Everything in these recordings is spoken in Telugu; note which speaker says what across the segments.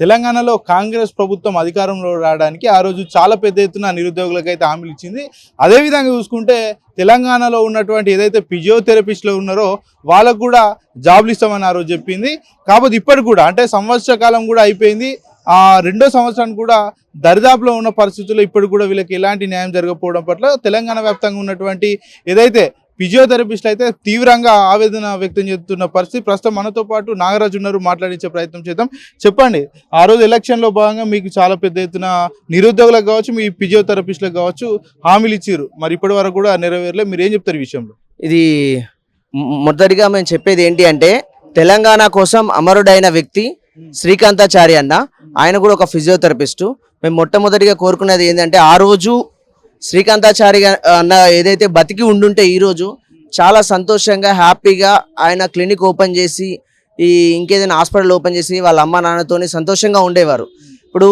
Speaker 1: తెలంగాణలో కాంగ్రెస్ ప్రభుత్వం అధికారంలో రావడానికి ఆ రోజు చాలా పెద్ద ఎత్తున నిరుద్యోగులకు అయితే హామీలు ఇచ్చింది. అదేవిధంగా చూసుకుంటే తెలంగాణలో ఉన్నటువంటి ఏదైతే ఫిజియోథెరపిస్టులు ఉన్నారో వాళ్ళకు కూడా జాబ్లు ఇస్తామని ఆ రోజు చెప్పింది. కాకపోతే ఇప్పటికి కూడా అంటే సంవత్సర కాలం కూడా అయిపోయింది. ఆ రెండో సంవత్సరానికి కూడా దరిదాపులో ఉన్న పరిస్థితుల్లో ఇప్పటికి కూడా వీళ్ళకి ఎలాంటి న్యాయం జరగకపోవడం పట్ల తెలంగాణ వ్యాప్తంగా ఉన్నటువంటి ఏదైతే ఫిజియోథెరపిస్టులు అయితే తీవ్రంగా ఆవేదన వ్యక్తం చేస్తున్న పరిస్థితి. ప్రస్తుతం మనతో పాటు నాగరాజు ఉన్నారు మాట్లాడించే ప్రయత్నం చేద్దాం. చెప్పండి ఆ రోజు ఎలక్షన్లో భాగంగా మీకు చాలా పెద్ద ఎత్తున నిరుద్యోగులకు కావచ్చు మీ ఫిజియోథెరపిస్టులకు కావచ్చు హామీలు ఇచ్చారు మరి ఇప్పటి వరకు కూడా నెరవేరలే. మీరు ఏం చెప్తారు ఈ విషయంలో?
Speaker 2: ఇది మొదటిగా మేము చెప్పేది ఏంటి అంటే తెలంగాణ కోసం అమరుడైన వ్యక్తి శ్రీకాంతాచారి అన్న. ఆయన కూడా ఒక ఫిజియోథెరపిస్టు. మేము మొట్టమొదటిగా కోరుకున్నది ఏంటంటే ఆ రోజు శ్రీకాంతాచారి అన్న ఏదైతే బతికి ఉండుంటే ఈరోజు చాలా సంతోషంగా హ్యాపీగా ఆయన క్లినిక్ ఓపెన్ చేసి ఈ ఇంకేదైనా హాస్పిటల్ ఓపెన్ చేసి వాళ్ళ అమ్మ నాన్నతోని సంతోషంగా ఉండేవారు. ఇప్పుడు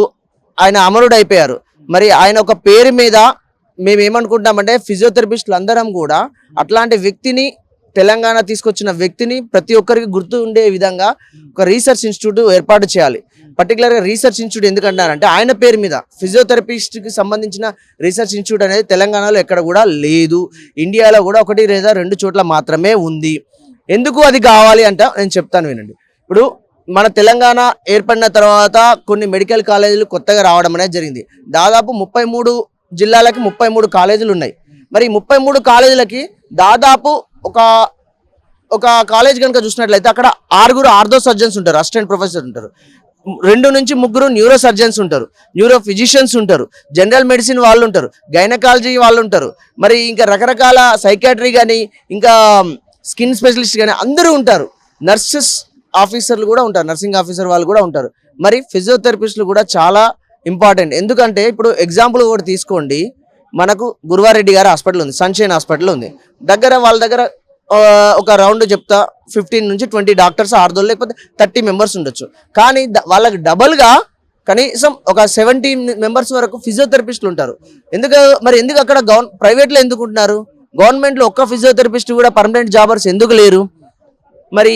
Speaker 2: ఆయన అమరుడు అయిపోయారు మరి ఆయన ఒక పేరు మీద మేము ఏమనుకుంటామంటే ఫిజియోథెరపిస్టులు అందరం కూడా అట్లాంటి వ్యక్తిని తెలంగాణ తీసుకొచ్చిన వ్యక్తిని ప్రతి ఒక్కరికి గుర్తు ఉండే విధంగా ఒక రీసెర్చ్ ఇన్స్టిట్యూట్ ఏర్పాటు చేయాలి. పర్టికులర్గా రీసెర్చ్ ఇన్స్టిట్యూట్ ఎందుకంటారంటే ఆయన పేరు మీద ఫిజియోథెరపిస్ట్కి సంబంధించిన రీసెర్చ్ ఇన్స్టిట్యూట్ అనేది తెలంగాణలో ఎక్కడ కూడా లేదు. ఇండియాలో కూడా ఒకటి లేదా రెండు చోట్ల మాత్రమే ఉంది. ఎందుకు అది కావాలి అంట నేను చెప్తాను వినండి. ఇప్పుడు మన తెలంగాణ ఏర్పడిన తర్వాత కొన్ని మెడికల్ కాలేజీలు కొత్తగా రావడం అనేది జరిగింది. దాదాపు ముప్పై మూడు జిల్లాలకి ముప్పై మూడు కాలేజీలు ఉన్నాయి. మరి ముప్పై మూడు కాలేజీలకి దాదాపు ఒక ఒక కాలేజ్ కనుక చూసినట్లయితే అక్కడ ఆరుగురు ఆర్థో సర్జన్స్ ఉంటారు అసిస్టెంట్ ప్రొఫెసర్ ఉంటారు. రెండు నుంచి ముగ్గురు న్యూరో సర్జన్స్ ఉంటారు న్యూరో ఫిజిషియన్స్ ఉంటారు జనరల్ మెడిసిన్ వాళ్ళు ఉంటారు గైనకాలజీ వాళ్ళు ఉంటారు మరి ఇంకా రకరకాల సైకాట్రీ కానీ ఇంకా స్కిన్ స్పెషలిస్ట్ కానీ అందరూ ఉంటారు. నర్సెస్ ఆఫీసర్లు కూడా ఉంటారు నర్సింగ్ ఆఫీసర్ వాళ్ళు కూడా ఉంటారు. మరి ఫిజియోథెరపిస్టులు కూడా చాలా ఇంపార్టెంట్ ఎందుకంటే ఇప్పుడు ఎగ్జాంపుల్ కూడా తీసుకోండి. మనకు గురువారెడ్డి గారి హాస్పిటల్ ఉంది సన్షైన్ హాస్పిటల్ ఉంది. దగ్గర వాళ్ళ దగ్గర ఒక రౌండ్ చెప్తా. ఫిఫ్టీన్ నుంచి ట్వంటీ డాక్టర్స్ ఆర్దో లేకపోతే థర్టీ మెంబర్స్ ఉండొచ్చు. కానీ వాళ్ళకి డబల్గా కనీసం ఒక సెవెంటీ మెంబర్స్ వరకు ఫిజియోథెరపిస్టులు ఉంటారు. ఎందుకు మరి ఎందుకు అక్కడ గవర్న ప్రైవేట్లో ఎందుకు ఉంటున్నారు? గవర్నమెంట్లో ఒక్క ఫిజియోథెరపిస్ట్ కూడా పర్మనెంట్ జాబర్స్ ఎందుకు లేరు? మరి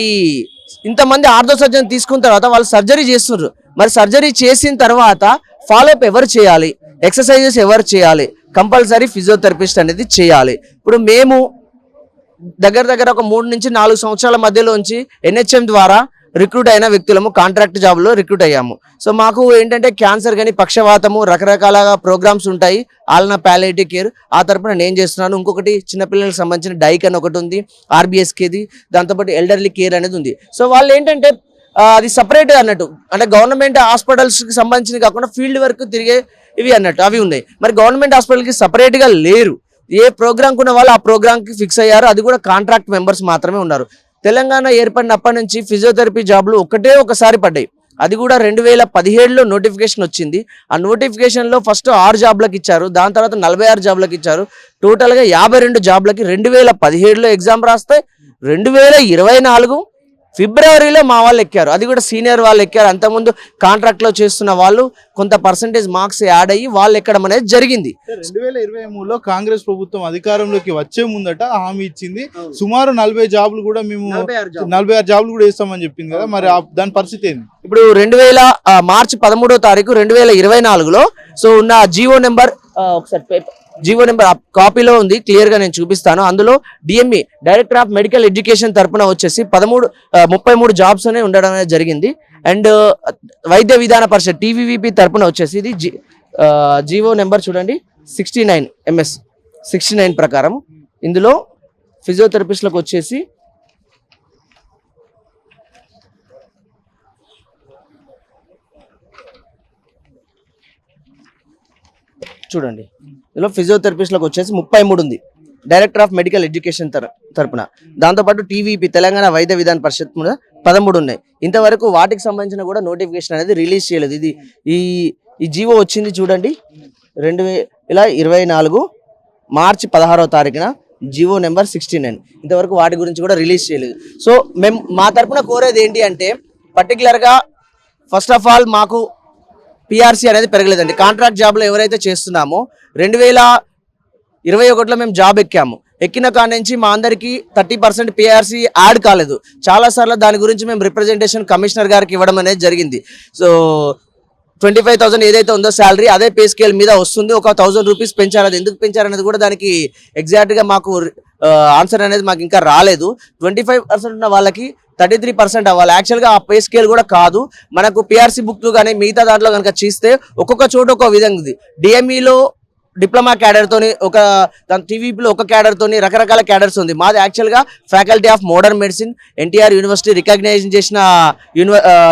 Speaker 2: ఇంతమంది ఆర్థో సర్జన్ తీసుకున్న తర్వాత వాళ్ళు సర్జరీ చేస్తున్నారు. మరి సర్జరీ చేసిన తర్వాత ఫాలోఅప్ ఎవరు చేయాలి? ఎక్సర్సైజెస్ ఎవరు చేయాలి? కంపల్సరీ ఫిజియోథెరపిస్ట్ అనేది చేయాలి. ఇప్పుడు మేము దగ్గర దగ్గర ఒక మూడు నుంచి నాలుగు సంవత్సరాల మధ్యలోంచి ఎన్హెచ్ఎం ద్వారా రిక్రూట్ అయిన వ్యక్తులము కాంట్రాక్ట్ జాబ్లో రిక్రూట్ అయ్యాము. సో మాకు ఏంటంటే క్యాన్సర్ కానీ పక్షవాతము రకరకాల ప్రోగ్రామ్స్ ఉంటాయి. ఆలన ప్యాలేటివ్ కేర్ ఆ తరపున నేను చేస్తున్నాను. ఇంకొకటి చిన్నపిల్లలకు సంబంధించిన డైక్ అని ఒకటి ఉంది ఆర్బీఎస్కేది దాంతోపాటు ఎల్డర్లీ కేర్ అనేది ఉంది. సో వాళ్ళు ఏంటంటే అది సపరేట్ అన్నట్టు. అంటే గవర్నమెంట్ హాస్పిటల్స్కి సంబంధించి కాకుండా ఫీల్డ్ వర్క్ తిరిగే ఇవి అన్నట్టు అవి ఉన్నాయి. మరి గవర్నమెంట్ హాస్పిటల్కి సపరేట్గా లేరు. ఏ ప్రోగ్రామ్ ఉన్న వాళ్ళు ఆ ప్రోగ్రామ్కి ఫిక్స్ అయ్యారు అది కూడా కాంట్రాక్ట్ మెంబర్స్ మాత్రమే ఉన్నారు. తెలంగాణ ఏర్పడినప్పటి నుంచి ఫిజియోథెరపీ జాబ్లు ఒకటే ఒకసారి పడ్డాయి. అది కూడా రెండు వేల పదిహేడులో నోటిఫికేషన్ వచ్చింది. ఆ నోటిఫికేషన్లో ఫస్ట్ ఆరు జాబ్లకు ఇచ్చారు. దాని తర్వాత నలభై ఆరు జాబ్లకు ఇచ్చారు. టోటల్గా యాభై రెండు జాబ్లకి రెండు వేల పదిహేడులో ఎగ్జామ్ రాస్తే రెండు వేల ఇరవై నాలుగు ఫిబ్రవరిలో మా వాళ్ళు ఎక్కారు. అది కూడా సీనియర్ వాళ్ళు ఎక్కారు. అంతకుముందు కాంట్రాక్ట్లో చేస్తున్న వాళ్ళు కొంత పర్సంటేజ్ మార్క్స్ యాడ్ అయ్యి వాళ్ళు ఎక్కడం అనేది జరిగింది.
Speaker 1: రెండు వేల ఇరవై మూడులో కాంగ్రెస్ ప్రభుత్వం అధికారంలోకి వచ్చే ముందట హామీ ఇచ్చింది. సుమారు నలభై జాబులు కూడా మేము నలభై ఆరు జాబులు. కూడా ఇస్తామని చెప్పింది కదా. మరి దాని పరిస్థితి ఏంది?
Speaker 2: ఇప్పుడు రెండు వేల మార్చి పదమూడో తారీఖు రెండు వేల ఇరవై నాలుగులో సో ఉన్న జియో నెంబర్ ఒకసారి పేపర్ జియో నెంబర్ కాపీలో ఉంది క్లియర్గా నేను చూపిస్తాను. అందులో DME director of medical education తరపున వచ్చేసి పదమూడు ముప్పై మూడు జాబ్స్ అనే ఉండడం అనేది జరిగింది. అండ్ వైద్య విధాన పరిషత్ టీవీవీపీ తరపున వచ్చేసి ఇది జి జివో నెంబర్ చూడండి sixty nine MS sixty nine ప్రకారం. ఇందులో ఫిజియోథెరపిస్ట్లకు వచ్చేసి చూడండి. ఇందులో ఫిజియోథెరపిస్ట్లకు వచ్చేసి ముప్పై మూడు ఉంది. డైరెక్టర్ ఆఫ్ మెడికల్ ఎడ్యుకేషన్ తర తరపున. దాంతోపాటు టీవీపీ తెలంగాణ వైద్య విధాన పరిషత్ పదమూడు ఉన్నాయి. ఇంతవరకు వాటికి సంబంధించిన కూడా నోటిఫికేషన్ అనేది రిలీజ్ చేయలేదు. ఇది ఈ ఈ జీవో వచ్చింది చూడండి. రెండు ఇలా ఇరవై నాలుగు మార్చి పదహారవ తారీఖున జివో నెంబర్ సిక్స్టీ నైన్ ఇంతవరకు వాటి గురించి కూడా రిలీజ్ చేయలేదు. సో మేము మా తరపున కోరేది ఏంటి అంటే పర్టికులర్గా ఫస్ట్ ఆఫ్ ఆల్ మాకు పిఆర్సీ అనేది పెరగలేదండి. కాంట్రాక్ట్ జాబ్లో ఎవరైతే చేస్తున్నామో రెండు వేల ఇరవై ఒకటిలో మేము జాబ్ ఎక్కాము. ఎక్కిన కాడ నుంచి మా అందరికి థర్టీ పర్సెంట్ పిఆర్సీ యాడ్ కాలేదు. చాలా సార్లు దాని గురించి మేము రిప్రజెంటేషన్ కమిషనర్ గారికి ఇవ్వడం అనేది జరిగింది. సో ట్వంటీ ఫైవ్ థౌసండ్ ఏదైతే ఉందో శాలరీ అదే పే స్కేల్ మీద వస్తుంది. ఒక థౌసండ్ రూపీస్ పెంచారు అది ఎందుకు పెంచారనేది కూడా దానికి ఎగ్జాక్ట్గా మాకు uh, ఆన్సర్ అనేది మాకు ఇంకా రాలేదు. ట్వంటీ ఫైవ్ పర్సెంట్ ఉన్న వాళ్ళకి థర్టీ త్రీ పర్సెంట్ అవ్వాలి. యాక్చువల్గా ఆ పే స్కేల్ కూడా కాదు. మనకు పిఆర్సీ బుక్ కానీ మిగతా దాంట్లో కనుక చూస్తే ఒక్కొక్క చోట ఒక విధంగా ఉంది. డిఎంఈలో డిప్లొమా క్యాడర్తోని ఒక దాని టీవీపీలో ఒక క్యాడర్తోని రకరకాల క్యాడర్స్ ఉంది. మాది యాక్చువల్గా faculty of modern medicine NTR university recognise చేసిన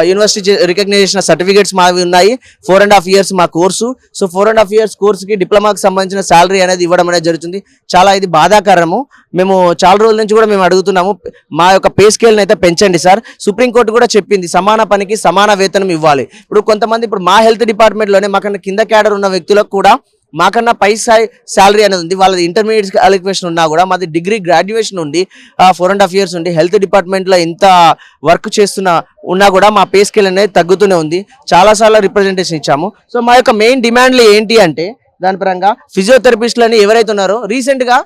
Speaker 2: యూనివర్సిటీ రికగ్నైజ్ చేసిన సర్టిఫికేట్స్ మావి ఉన్నాయి. ఫోర్ అండ్ హాఫ్ ఇయర్స్ మా course so four and half years కోర్సుకి డిప్లొమాకి సంబంధించిన శాలరీ అనేది ఇవ్వడం అనేది జరుగుతుంది. చాలా ఇది బాధాకరము. మేము చాలా రోజుల నుంచి కూడా మేము అడుగుతున్నాము. మా యొక్క పే స్కేల్ని అయితే పెంచండి సార్. సుప్రీంకోర్టు కూడా చెప్పింది సమాన పనికి సమాన వేతనం ఇవ్వాలి. ఇప్పుడు కొంతమంది ఇప్పుడు మా హెల్త్ డిపార్ట్మెంట్లోనే మాకన్నా కింద క్యాడర్ ఉన్న వ్యక్తులకు కూడా మాకన్నా పై స్థాయి శాలరీ అనేది ఉంది. వాళ్ళది ఇంటర్మీడియట్ క్వాలిఫికేషన్ ఉన్నా కూడా మాది డిగ్రీ గ్రాడ్యుయేషన్ ఉండి ఫోర్ అండ్ హాఫ్ ఇయర్స్ ఉండి హెల్త్ డిపార్ట్మెంట్లో ఇంత వర్క్ చేస్తున్న ఉన్నా కూడా మా పే స్కేల్ అనేది తగ్గుతూనే ఉంది. చాలాసార్లు రిప్రజెంటేషన్ ఇచ్చాము. సో మా యొక్క మెయిన్ డిమాండ్లు ఏంటి అంటే దాని పరంగా ఫిజియోథెరపిస్టులని ఎవరైతే ఉన్నారో రీసెంట్గా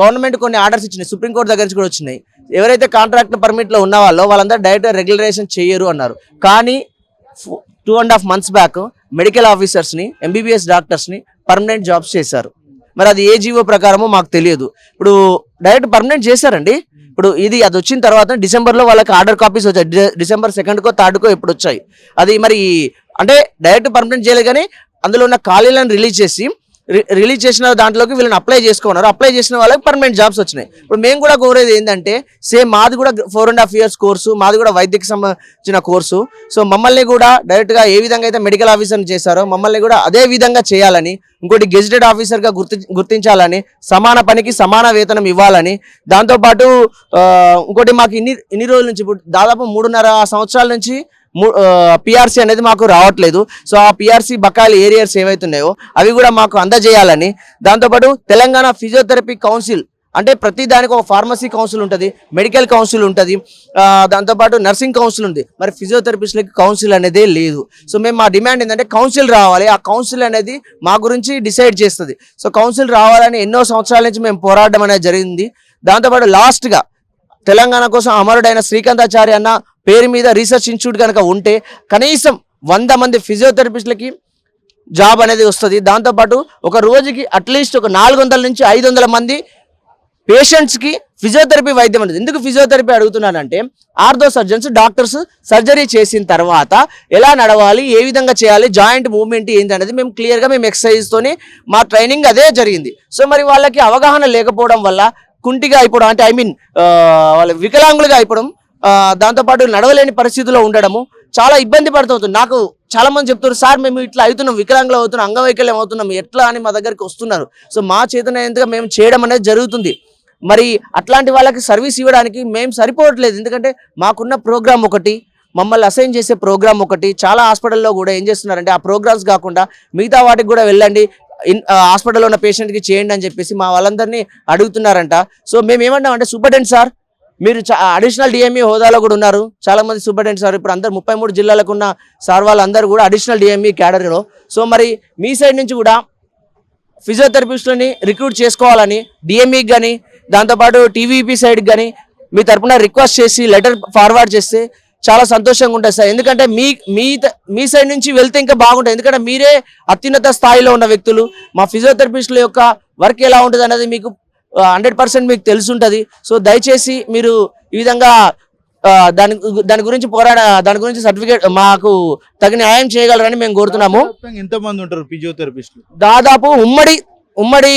Speaker 2: గవర్నమెంట్ కొన్ని ఆర్డర్స్ ఇచ్చినాయి. సుప్రీంకోర్టు దగ్గర నుంచి కూడా వచ్చినాయి. ఎవరైతే కాంట్రాక్ట్ పర్మిట్లో ఉన్న వాళ్ళో వాళ్ళందరూ డైరెక్ట్ రెగ్యులరేషన్ చేయరు అన్నారు. కానీ two and half months back medical ఆఫీసర్స్ని MBBS డాక్టర్స్ని పర్మనెంట్ జాబ్స్ చేశారు. మరి అది ఏ జీవో ప్రకారమో మాకు తెలియదు. ఇప్పుడు డైరెక్ట్ పర్మనెంట్ చేశారండి. ఇప్పుడు ఇది అది వచ్చిన తర్వాత డిసెంబర్లో వాళ్ళకి ఆర్డర్ కాపీస్ వచ్చాయి. డిసెంబర్ సెకండ్కో థర్డ్కో ఎప్పుడు వచ్చాయి. అది మరి అంటే డైరెక్ట్ పర్మనెంట్ చేయలేదు కానీ అందులో ఉన్న ఖాళీలను రిలీజ్ చేసి రిలీజ్ చేసిన దాంట్లోకి వీళ్ళని అప్లై చేసుకున్నారు. అప్లై చేసిన వాళ్ళకి పర్మనెంట్ జాబ్స్ వచ్చినాయి. ఇప్పుడు మేము కూడా కోరేది ఏంటంటే సేమ్ మాది కూడా four and half years course మాది కూడా వైద్యకి సంబంధించిన కోర్సు సో మమ్మల్ని కూడా డైరెక్ట్గా ఏ విధంగా అయితే మెడికల్ ఆఫీసర్ని చేశారో మమ్మల్ని కూడా అదే విధంగా చేయాలని ఇంకోటి గెజిటెడ్ ఆఫీసర్గా గుర్తి గుర్తించాలని సమాన పనికి సమాన వేతనం ఇవ్వాలని దాంతోపాటు ఇంకోటి మాకు ఇన్ని ఇన్ని రోజుల నుంచి ఇప్పుడు దాదాపు మూడున్నర సంవత్సరాల నుంచి పిఆర్సీ అనేది మాకు రావట్లేదు. సో ఆ పిఆర్సీ బకాయిలు ఏరియర్స్ ఏవైతున్నాయో అవి కూడా మాకు అందజేయాలని. దాంతోపాటు తెలంగాణ ఫిజియోథెరపీ కౌన్సిల్ అంటే ప్రతి దానికి ఒక ఫార్మసీ కౌన్సిల్ ఉంటుంది మెడికల్ కౌన్సిల్ ఉంటుంది దాంతోపాటు నర్సింగ్ కౌన్సిల్ ఉంది. మరి ఫిజియోథెరపిస్ట్లకి కౌన్సిల్ అనేది లేదు. సో మేము మా డిమాండ్ ఏంటంటే కౌన్సిల్ రావాలి. ఆ కౌన్సిల్ అనేది మా గురించి డిసైడ్ చేస్తుంది. సో కౌన్సిల్ రావాలని ఎన్నో సంవత్సరాల నుంచి మేము పోరాడడం అనేది జరిగింది. దాంతోపాటు లాస్ట్గా తెలంగాణ కోసం అమరుడైన శ్రీకాంతాచార్య అన్న పేరు మీద రీసెర్చ్ ఇన్స్టిట్యూట్ కనుక ఉంటే కనీసం వంద మంది ఫిజియోథెరపిస్టులకి జాబ్ అనేది వస్తుంది. దాంతోపాటు ఒక రోజుకి అట్లీస్ట్ ఒక నాలుగు వందల నుంచి ఐదు వందల మంది పేషెంట్స్కి ఫిజియోథెరపీ వైద్యం ఉంటుంది ఎందుకు ఫిజియోథెరపీ అడుగుతున్నానంటే ఆర్థో సర్జన్స్ డాక్టర్స్ సర్జరీ చేసిన తర్వాత ఎలా నడవాలి ఏ విధంగా చేయాలి జాయింట్ మూవ్మెంట్ ఏంటి అనేది మేము క్లియర్గా మేము ఎక్సర్సైజ్తోనే మా ట్రైనింగ్ అదే జరిగింది. సో మరి వాళ్ళకి అవగాహన లేకపోవడం వల్ల కుంటిగా అయిపోవడం అంటే ఐ మీన్ వాళ్ళ వికలాంగులుగా అయిపోవడం దాంతోపాటు నడవలేని పరిస్థితిలో ఉండడము చాలా ఇబ్బంది పడుతుంది నాకు చాలా మంది చెప్తారు సార్ మేము ఇట్లా అవుతున్నాం వికలాంగులు అవుతున్నాం అంగవైకల్యం అవుతున్నాం ఎట్లా అని మా దగ్గరికి వస్తున్నారు? సో మా చేతనైనంతగా మేము చేయడం అనేది జరుగుతుంది. మరి అట్లాంటి వాళ్ళకి సర్వీస్ ఇవ్వడానికి మేము సరిపోవట్లేదు. ఎందుకంటే మాకున్న ప్రోగ్రామ్ ఒకటి మమ్మల్ని అసైన్ చేసే ప్రోగ్రామ్ ఒకటి చాలా హాస్పిటల్లో కూడా ఏం చేస్తున్నారంటే ఆ ప్రోగ్రామ్స్ కాకుండా మిగతా వాటికి కూడా వెళ్ళండి ఇన్ హాస్పిటల్లో ఉన్న పేషెంట్కి చేయండి అని చెప్పేసి మా వాళ్ళందరినీ అడుగుతున్నారంట. సో మేము ఏమంటాం అంటే సార్ మీరు అడిషనల్ డిఎంఈ హోదాలో కూడా ఉన్నారు. చాలామంది సూపరింటెండెంట్ సార్ ఇప్పుడు అందరు ముప్పై మూడు జిల్లాలకు ఉన్న సార్ వాళ్ళందరూ కూడా అడిషనల్ డిఎంఈ క్యాడర్లో సో మరి మీ సైడ్ నుంచి కూడా ఫిజియోథెరపిస్టులని రిక్రూట్ చేసుకోవాలని డిఎంఈకి కానీ దాంతోపాటు టీవీపీ సైడ్కి కానీ మీ తరఫున రిక్వెస్ట్ చేసి లెటర్ ఫార్వర్డ్ చేస్తే చాలా సంతోషంగా ఉంటుంది సార్. ఎందుకంటే మీ మీ త- మీ సైడ్ నుంచి వెళ్తే ఇంకా బాగుంటుంది. ఎందుకంటే మీరే అత్యున్నత స్థాయిలో ఉన్న వ్యక్తులు. మా ఫిజియోథెరపిస్టుల యొక్క వర్క్ ఎలా ఉంటుంది అనేది మీకు హండ్రెడ్ పర్సెంట్ మీకు తెలిసి ఉంటుంది సో దయచేసి మీరు ఈ విధంగా దాని దాని గురించి పోరాడ దాని గురించి సర్టిఫికేట్ మాకు తగిన న్యాయం చేయగలరని మేము కోరుతున్నాము.
Speaker 1: ఎంత మంది ఉంటారు ఫిజియోథెరపిస్టులు?
Speaker 2: దాదాపు ఉమ్మడి ఉమ్మడి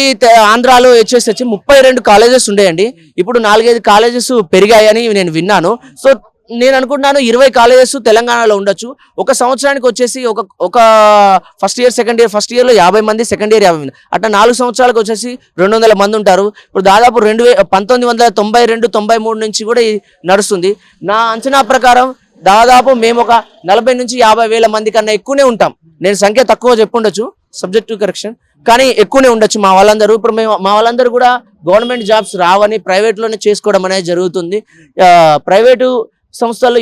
Speaker 2: ఆంధ్రాలో వచ్చేసి వచ్చి ముప్పై రెండు కాలేజెస్ ఉండేయండి. ఇప్పుడు నాలుగైదు కాలేజెస్ పెరిగాయని నేను విన్నాను. సో నేను అనుకుంటున్నాను ఇరవై కాలేజెస్ తెలంగాణలో ఉండొచ్చు. ఒక సంవత్సరానికి వచ్చేసి ఒక ఒక first year second year first ఇయర్లో యాభై మంది సెకండ్ ఇయర్ యాభై మంది. అట్లా నాలుగు సంవత్సరాలకు వచ్చేసి రెండు వందల మంది ఉంటారు. ఇప్పుడు దాదాపు రెండు వే పంతొమ్మిది వందల తొంభై రెండు తొంభై మూడు నుంచి కూడా ఇది నడుస్తుంది. నా అంచనా ప్రకారం దాదాపు మేము ఒక నలభై నుంచి యాభై వేల మంది కన్నా ఎక్కువనే ఉంటాం. నేను సంఖ్య తక్కువ చెప్పుండొచ్చు సబ్జెక్టివ్ కరెక్షన్ కానీ ఎక్కువనే ఉండొచ్చు మా వాళ్ళందరూ. ఇప్పుడు మేము మా వాళ్ళందరూ కూడా గవర్నమెంట్ జాబ్స్ రావని ప్రైవేట్లోనే చేసుకోవడం అనేది జరుగుతుంది. ప్రైవేటు సంస్థల్లో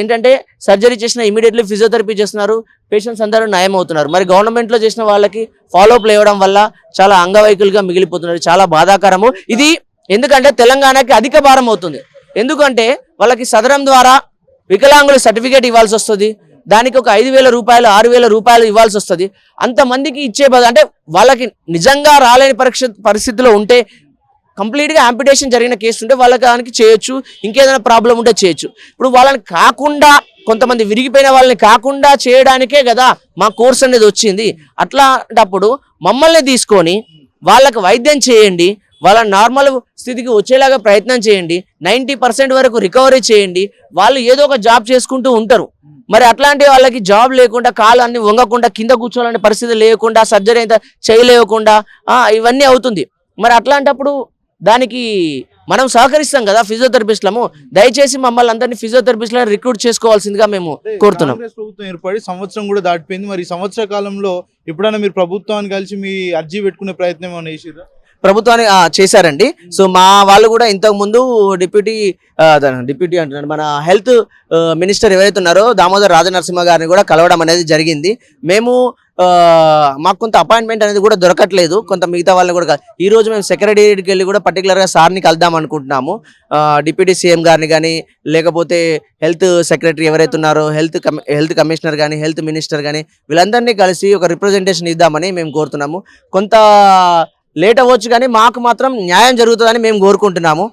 Speaker 2: ఏంటంటే సర్జరీ చేసిన ఇమీడియట్లీ ఫిజియోథెరపీ చేస్తున్నారు. పేషెంట్స్ అందరూ నయం అవుతున్నారు మరి గవర్నమెంట్లో చేసిన వాళ్ళకి ఫాలోఅప్ లేవడం వల్ల చాలా అంగవైకులుగా మిగిలిపోతున్నారు. చాలా బాధాకరము. ఇది ఎందుకంటే తెలంగాణకి అధిక భారం అవుతుంది. ఎందుకంటే వాళ్ళకి సదరం ద్వారా వికలాంగుల సర్టిఫికేట్ ఇవ్వాల్సి వస్తుంది. దానికి ఒక ఐదు వేల రూపాయలు ఆరు వేల రూపాయలు ఇవ్వాల్సి వస్తుంది. అంతమందికి ఇచ్చే అంటే వాళ్ళకి నిజంగా రాలేని పరీక్ష పరిస్థితిలో ఉంటే కంప్లీట్గా ఆంపిటేషన్ జరిగిన కేసు ఉంటే వాళ్ళకి దానికి చేయొచ్చు ఇంకేదైనా ప్రాబ్లం ఉంటే చేయొచ్చు. ఇప్పుడు వాళ్ళని కాకుండా కొంతమంది విరిగిపోయిన వాళ్ళని కాకుండా చేయడానికే కదా మా కోర్స్ అనేది వచ్చింది. అట్లాంటప్పుడు మమ్మల్ని తీసుకొని వాళ్ళకి వైద్యం చేయండి వాళ్ళ నార్మల్ స్థితికి వచ్చేలాగా ప్రయత్నం చేయండి నైంటీ పర్సెంట్ వరకు రికవరీ చేయండి వాళ్ళు ఏదో ఒక జాబ్ చేసుకుంటూ ఉంటారు. మరి అట్లాంటి వాళ్ళకి జాబ్ లేకుండా కాలు అన్ని వంగకుండా కింద కూర్చోవాలనే పరిస్థితి లేకుండా సర్జరీ అయితే చేయలేకుండా ఇవన్నీ అవుతుంది. మరి అట్లాంటప్పుడు దానికి మనం సహకరిస్తాం కదా ఫిజియోథెరపిస్ట్లము. దయచేసి మమ్మల్ని అందరినీ ఫిజియోథెరపిస్ట్లను రిక్రూట్ చేసుకోవాల్సిందిగా మేము కోరుతున్నాం.
Speaker 1: ప్రభుత్వం ఏర్పడి సంవత్సరం కూడా దాటిపోయింది. మరి సంవత్సర కాలంలో ఎప్పుడైనా మీరు ప్రభుత్వాన్ని కలిసి మీ అర్జీ పెట్టుకునే ప్రయత్నం ఏమైనా చేసిర్రా?
Speaker 2: ప్రభుత్వాన్ని చేశారండి. సో మా వాళ్ళు కూడా ఇంతకు ముందు డిప్యూటీ డిప్యూటీ అంటున్నాడు మన హెల్త్ మినిస్టర్ ఎవరైతే ఉన్నారో దామోదర్ రాజనరసింహ గారిని కూడా కలవడం అనేది జరిగింది. మేము మాకు కొంత అపాయింట్మెంట్ అనేది కూడా దొరకట్లేదు. కొంత మిగతా వాళ్ళని కూడా ఈ రోజు మేము సెక్రటేరియట్కి వెళ్ళి కూడా పర్టికులర్గా సార్ని కలుద్దాం అనుకుంటున్నాము. డిప్యూటీ సీఎం గారిని కానీ లేకపోతే హెల్త్ సెక్రటరీ ఎవరైతే ఉన్నారో హెల్త్ కమి హెల్త్ కమిషనర్ కానీ హెల్త్ మినిస్టర్ కానీ వీళ్ళందరినీ కలిసి ఒక రిప్రజెంటేషన్ ఇద్దామని మేము కోరుతున్నాము. కొంత లేట్ అవ్వచ్చు కానీ మాకు మాత్రం న్యాయం జరుగుతుందని మేము కోరుకుంటున్నాము.